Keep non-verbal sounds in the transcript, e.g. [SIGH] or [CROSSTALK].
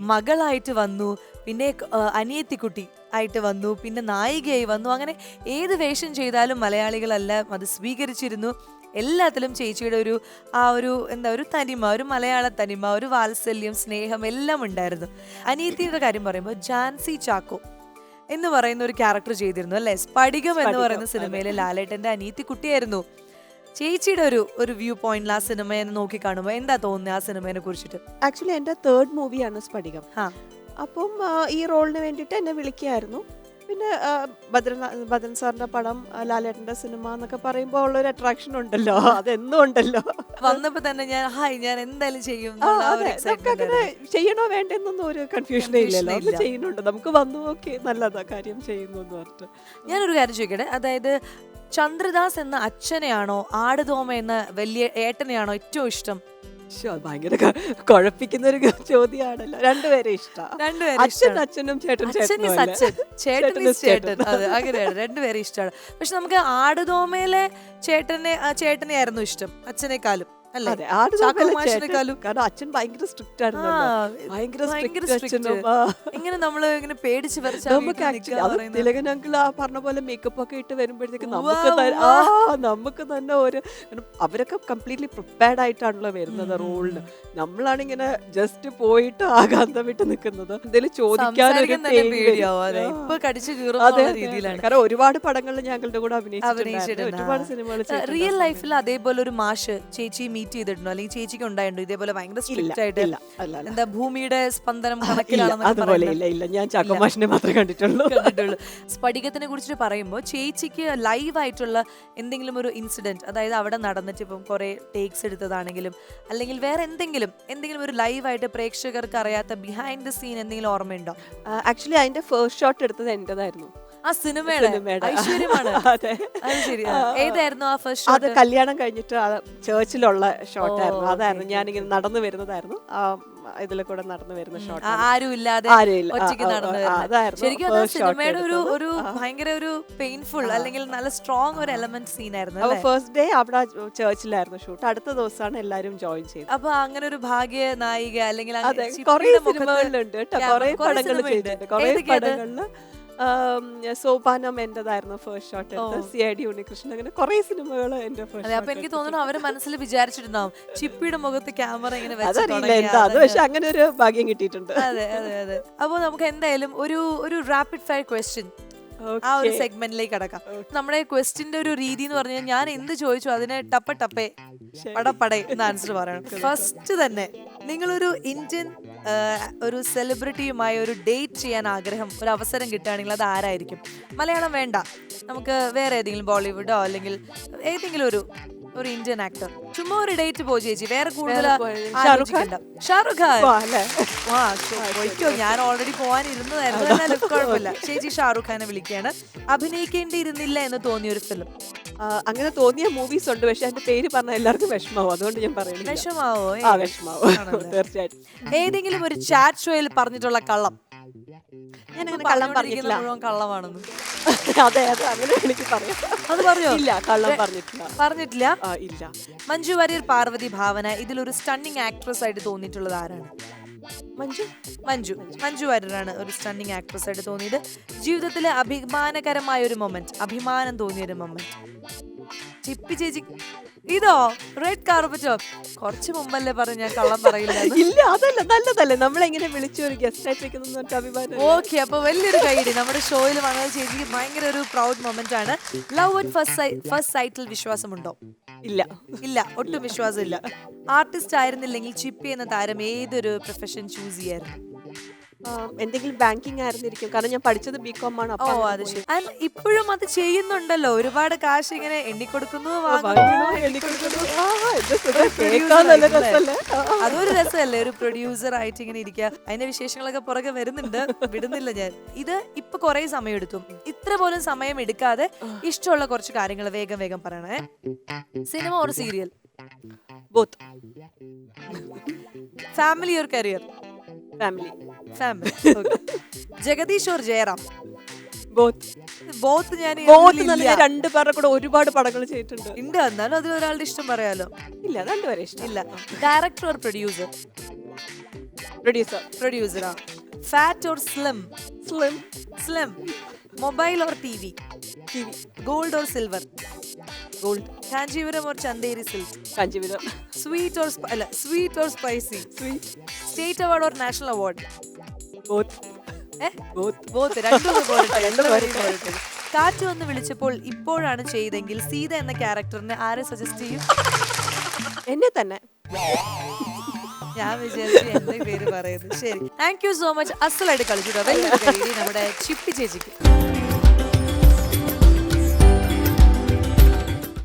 മകളായിട്ട് വന്നു പിന്നെ അനിയത്തിക്കുട്ടി ആയിട്ട് വന്നു പിന്നെ നായികയായി വന്നു. അങ്ങനെ ഏത് വേഷം ചെയ്താലും മലയാളികളല്ല അത് സ്വീകരിച്ചിരുന്നു. എല്ലാത്തിലും ചേച്ചിയുടെ ഒരു ആ ഒരു എന്താ ഒരു തനിമ ഒരു മലയാള തനിമ ഒരു വാത്സല്യം സ്നേഹം എല്ലാം ഉണ്ടായിരുന്നു. അനിയത്തിയുടെ കാര്യം പറയുമ്പോൾ ജാൻസി ചാക്കോ എന്ന് പറയുന്ന ഒരു ക്യാരക്ടർ ചെയ്തിരുന്നു അല്ലെ? സ്പടികം എന്ന് പറയുന്ന സിനിമയിലെ ലാലേട്ടന്റെ അനിയത്തി കുട്ടിയായിരുന്നു ചേച്ചിയുടെ ഒരു ഒരു വ്യൂ പോയിന്റിൽ ആ സിനിമയെ നോക്കി കാണുമ്പോൾ എന്താ തോന്നുന്നത് ആ സിനിമയെ കുറിച്ചിട്ട്? ആക്ച്വലി എന്റെ തേർഡ് മൂവിയാണ് സ്പടികം. അപ്പം ഈ റോളിന് വേണ്ടിയിട്ട് എന്നെ വിളിക്കുകയായിരുന്നു പിന്നെ ഭദ്രൻ ഭദ്രൻ സാറിന്റെ പടം ലാലേട്ടന്റെ സിനിമ എന്നൊക്കെ പറയുമ്പോൾ ഉള്ളൊരു അട്രാക്ഷൻ ഉണ്ടല്ലോ. അതെന്നും ഉണ്ടല്ലോ. വന്നപ്പോ തന്നെ ഞാൻ ഹായ് ഞാൻ എന്തായാലും ചെയ്യും അങ്ങനെ ചെയ്യണോ വേണ്ടെന്നൊന്നും ഒരു കൺഫ്യൂഷൻ ഇല്ലല്ലോ ചെയ്യുന്നുണ്ട്. നമുക്ക് വന്നു ഓക്കെ നല്ലതാ കാര്യം ചെയ്യുന്നു എന്ന് പറഞ്ഞിട്ട്. ഞാനൊരു കാര്യം ചോദിക്കട്ടെ? അതായത് ചന്ദ്രദാസ് എന്ന അച്ഛനെയാണോ ആടുതോമ എന്ന വലിയ ഏട്ടനെയാണോ ഏറ്റവും ഇഷ്ടം? ഭയങ്കര കുഴപ്പിക്കുന്ന ഒരു ചോദ്യമാണല്ലോ. രണ്ടുപേരെ ഇഷ്ടമാണ് രണ്ടുപേരും അച്ഛൻ അച്ഛനും ചേട്ടൻ ചേട്ടൻ. ചേട്ടൻ. അതെ അങ്ങനെയാണ്. രണ്ടുപേരെ ഇഷ്ടമാണ്. പക്ഷെ നമുക്ക് ആടുതോമയിലെ ചേട്ടനെ ചേട്ടനെയായിരുന്നു ഇഷ്ടം അച്ഛനേക്കാളും. അതെ ആട് മാഷിനെക്കാളും- കാരണം അച്ഛൻ ഭയങ്കര സ്ട്രിക്റ്റ് ആയിരുന്നു ഭയങ്കര. ഇങ്ങനെ നമ്മൾ ഇങ്ങനെ പേടിച്ച് നമുക്ക്. തിലകൻ അങ്കിൾ ആ പറഞ്ഞ പോലെ മേക്കപ്പ് ഒക്കെ ഇട്ട് വരുമ്പോഴത്തേക്ക് നമുക്ക് ആ നമുക്ക് തന്നെ ഒരു അവരൊക്കെ കംപ്ലീറ്റ്ലി പ്രിപ്പയർഡ് ആയിട്ടാണല്ലോ വരുന്നത് റോളിന് നമ്മളാണ് ഇങ്ങനെ ജസ്റ്റ് പോയിട്ട് ആകാന്തം വിട്ട് നിൽക്കുന്നത്. എന്തെങ്കിലും രീതിയിലാണ്. കാരണം ഒരുപാട് പടങ്ങളിൽ ഞങ്ങളുടെ കൂടെ അഭിനയിച്ചിട്ടുണ്ട്, ഒരുപാട് സിനിമകൾ റിയൽ ലൈഫിൽ അതേപോലെ ഒരു മാഷ് ചേച്ചി മീറ്റ് ചെയ്തിട്ടുണ്ടോ? അല്ലെങ്കിൽ ചേച്ചിക്ക് ഉണ്ടായിട്ടുണ്ടോ? ഇതേപോലെ ഭയങ്കര സ്ട്രിക്റ്റ് ആയിട്ട് എന്താ ഭൂമിയുടെ സ്പന്ദനം കണക്കിലാണെന്ന് കണക്കിലാണെന്നൊക്കെ ഇല്ല ഇല്ല ഞാൻ ചാക്കോമാഷിനെ മാത്രമേ കണ്ടിട്ടുള്ളൂ. കണ്ടിട്ടുള്ളൂ. സ്ഫടികത്തിനെ കുറിച്ച് പറയുമ്പോൾ ചേച്ചിക്ക് ലൈവ് ആയിട്ടുള്ള എന്തെങ്കിലും ഒരു ഇൻസിഡന്റ് അതായത് അവിടെ നടന്നിട്ട് ഇപ്പം കുറെ ടേക്സ് എടുത്തതാണെങ്കിലും അല്ലെങ്കിൽ വേറെ എന്തെങ്കിലും എന്തെങ്കിലും ഒരു ലൈവ് ആയിട്ട് പ്രേക്ഷകർക്ക് അറിയാത്ത ബിഹൈൻഡ് ദ സീൻ എന്തെങ്കിലും ഓർമ്മയുണ്ടോ? ആക്ച്വലി അതിന്റെ ഫസ്റ്റ് ഷോട്ട് എടുത്തത് എന്റേതായിരുന്നു. ആ സിനിമയുടെ സിനിമയുടെ. ഐശ്വര്യമാണ്. [LAUGHS] അതെ. അത് ശരി. ആ, ആ. ഏതായിരുന്നു ആ ഫസ്റ്റ് അത് ഷോട്ട് കല്യാണം കഴിഞ്ഞിട്ട് ആ ചേർച്ചിലുള്ള ഷോട്ടായിരുന്നു ആയിരുന്നു. അതായിരുന്നു. ഞാൻ ഞാനിങ്ങനെ നടന്നു വരുന്നതായിരുന്നു. ആ ഇതിലെ കൂടെ നടന്നു വരുന്ന ഷോട്ട് ആരും ഇല്ലാതെ ആരുമില്ല. ആ, ഒറ്റയ്ക്ക് ആ, നടന്നു ആ, വരുന്നത്. അതായിരുന്നു ശരിക്കും അത് first shot സിനിമയുടെ ഒരു എടുത്തത്. ഒരു ഭയങ്കര ഒരു പെയിൻഫുൾ അല്ലെങ്കിൽ നല്ല സ്ട്രോങ് ഒരു എലമെന്റ് സീൻ ആയിരുന്നു അപ്പൊ അല്ലേ? ഫസ്റ്റ് ഡേ അവിടെ ചേർച്ചിലായിരുന്നു ഷൂട്ട് അടുത്ത ദിവസമാണ് എല്ലാരും ജോയിൻ ചെയ്തത്. അപ്പൊ അങ്ങനെ ഒരു ഭാഗ്യ നായിക അല്ലെങ്കിൽ അങ്ങനെ അതെ ചിപ്പിയുടെ കുറെ മുഖത്ത് സിനിമകളിലുണ്ട് കേട്ടോ. ക്യാമറ- കുറെ കുറേ പടങ്ങൾ സിനിമയുണ്ട്. ചെയ്തിട്ടുണ്ട്. കുറെ ഏതൊക്കെയാ അത്? പടങ്ങളിൽ ആം, സോപാനം എന്റേതായിരുന്നു ഫസ്റ്റ് ഷോട്ട് എടുത്ത്. C I D Unnikrishnan. അങ്ങനെ കുറെ സിനിമകൾ എന്റെ ഫസ്റ്റ് അപ്പൊ എനിക്ക് തോന്നുന്നു അവർ മനസ്സിൽ വിചാരിച്ചിട്ടുണ്ടാവും. ചിപ്പിയുടെ മുഖത്ത് ക്യാമറ ഇങ്ങനെ അത് പക്ഷെ അങ്ങനെ ഒരു ഭാഗ്യം കിട്ടിയിട്ടുണ്ട്. അതെ അതെ അതെ. അപ്പൊ നമുക്ക് എന്തായാലും ഒരു ഒരു റാപ്പിഡ് ഫയർ ക്വസ്റ്റ്യൻ ആ ഒരു സെഗ്മെന്റിലേക്ക് കടക്കാം. നമ്മുടെ ക്വസ്റ്റിന്റെ ഒരു രീതി എന്ന് പറഞ്ഞാൽ ഞാൻ എന്ത് ചോദിച്ചു അതിനെ ടപ്പ ടപ്പേ. പടപ്പടേ എന്ന് ആൻസർ പറയണം. ഫസ്റ്റ് തന്നെ നിങ്ങളൊരു ഇന്ത്യൻ ഒരു സെലിബ്രിറ്റിയുമായി ഒരു ഡേറ്റ് ചെയ്യാൻ ആഗ്രഹം ഒരു അവസരം കിട്ടുകയാണെങ്കിൽ അത് ആരായിരിക്കും? മലയാളം വേണ്ട. നമുക്ക് വേറെ ഏതെങ്കിലും ബോളിവുഡോ അല്ലെങ്കിൽ ഏതെങ്കിലും ഒരു ഒരു ഇന്ത്യൻ ആക്ടർ ചുമ്മാ ഒരു ഡേറ്റ് പോയി ചേച്ചി. വേറെ കൂടുതൽ ഷാറുഖ് ഖാൻ? ഞാൻ ഓൾറെഡി പോവാൻ ഇരുന്നതായിരുന്നു കുഴപ്പമില്ല. ചേച്ചി ഷാറുഖ് ഖാനെ വിളിക്കുകയാണ്. അഭിനയിക്കേണ്ടിയിരുന്നില്ല എന്ന് തോന്നിയ ഒരു ഫിലിം അങ്ങനെ തോന്നിയ മൂവീസ് ഉണ്ട്. പക്ഷെ അതിന്റെ പേര് പറഞ്ഞ എല്ലാവർക്കും വിഷമാവും. അതുകൊണ്ട് ഞാൻ പറയുന്നത് വിഷമാവോ? ആ വിഷമാവോ? തീർച്ചയായിട്ടും. ഏതെങ്കിലും ഒരു ചാറ്റ് ഷോയിൽ പറഞ്ഞിട്ടുള്ള കള്ളം? ഞാൻ അങ്ങനെ കള്ളം പറഞ്ഞിട്ടില്ല. മുഴുവൻ കള്ളമാണെന്ന്. [LAUGHS] അതെ അതെ. അങ്ങനെ എനിക്ക് പറയാം. അത് പറഞ്ഞു? ഇല്ല കള്ളം പറഞ്ഞിട്ടില്ല. പറഞ്ഞിട്ടില്ല? ഇല്ല. മഞ്ജു വാര്യർ പാർവതി ഭാവന ഇതിലൊരു സ്റ്റണ്ണിങ് ആക്ട്രസ് ആയിട്ട് തോന്നിയിട്ടുള്ളത് ആരാണ്? മഞ്ജു? മഞ്ജു. മഞ്ജു വാര്യരാണ് ഒരു സ്റ്റണ്ണിങ് ആക്ട്രസ് ആയിട്ട് തോന്നിയത്. ജീവിതത്തിലെ അഭിമാനകരമായ ഒരു മൊമെന്റ് അഭിമാനം തോന്നിയ ഒരു മൊമെന്റ് ചിപ്പി ചേച്ചി ഇതോ റെഡ് കാർപ്പറ്റോ കുറച്ച് മുമ്പല്ലേ പറഞ്ഞു ഞാൻ കള്ളം പറയില്ല ഇല്ല അതല്ല നല്ലതല്ലേ. നമ്മളെങ്ങനെ വിളിച്ചു ഒരു ഗസ്റ്റ് ആയിട്ട് വെക്കുന്ന അഭിമാനം ഓക്കെ അപ്പൊ വലിയൊരു കൈഡി നമ്മുടെ ഷോയിൽ വന്നത് ചേച്ചിക്ക് ഭയങ്കര ഒരു പ്രൗഡ് മൊമെന്റ് ആണ്. ലവ് അറ്റ് ഫസ്റ്റ് ഫസ്റ്റ് സൈറ്റിൽ വിശ്വാസമുണ്ടോ? ഇല്ല. ഇല്ല ഒട്ടും വിശ്വാസമില്ല. ആർട്ടിസ്റ്റ് ആയിരുന്നില്ലെങ്കിൽ ചിപ്പി എന്ന താരം ഏതൊരു പ്രൊഫഷൻ ചൂസ് ചെയ്യായിരുന്നു? എന്തെങ്കിലും ബാങ്കിങ് ആയിരുന്നിരിക്കും. കാരണം ഞാൻ പഠിച്ചത് ബികോം ആണ് ഓ അത് ശരി. ഇപ്പോഴും അത് ചെയ്യുന്നുണ്ടല്ലോ. ഒരുപാട് കാശ് ഇങ്ങനെ എണ്ണിക്കൊടുക്കുന്നു. അതൊരു രസമല്ലേ? ഒരു പ്രൊഡ്യൂസർ ആയിട്ട് ഇങ്ങനെ ഇരിക്കുക. അതിന്റെ വിശേഷങ്ങളൊക്കെ പുറകെ വരുന്നുണ്ട്. വിടുന്നില്ല ഞാൻ. ഇത് ഇപ്പൊ കുറെ സമയം എടുത്തു ഇത്ര പോലും സമയം എടുക്കാതെ ഇഷ്ടമുള്ള കുറച്ച് കാര്യങ്ങൾ വേഗം വേഗം പറയണേ. Cinema or serial. Family or career Family. Family Jagadish or Jayaram? Both. Both ഞാൻ രണ്ട് പേരുടെ കൂടെ ഒരുപാട് പടങ്ങൾ ചെയ്തിട്ടുണ്ട്. ഉണ്ട് എന്നാലും അതിൽ ഒരാളുടെ ഇഷ്ടം പറയാലോ. ഇല്ല രണ്ടുപേരെ ഇഷ്ടം. ഇല്ല. Director or producer producer പ്രൊഡ്യൂസറാ fat or slim slim slim mobile or T V T V gold or silver gold Kanchipuram or Chanderi silk Kanchipuram sweet or അല്ല sweet or spicy sweet state award or national award കാറ്റ് വന്ന് വിളിച്ചപ്പോൾ ഇപ്പോഴാണ് ചെയ്തെങ്കിൽ സീത എന്ന ക്യാരക്ടറിനെ ആരെ suggest ചെയ്യും? എന്നെ തന്നെ. ഞാൻ വിചാരിച്ചു എന്റെ പേര് പറയുന്നത് ശരി. താങ്ക് യു സോ മച്ച് അസലായിട്ട് കളിച്ചിട്ടോ? കൈയടി നമ്മുടെ ചിപ്പി ചേച്ചിക്ക്.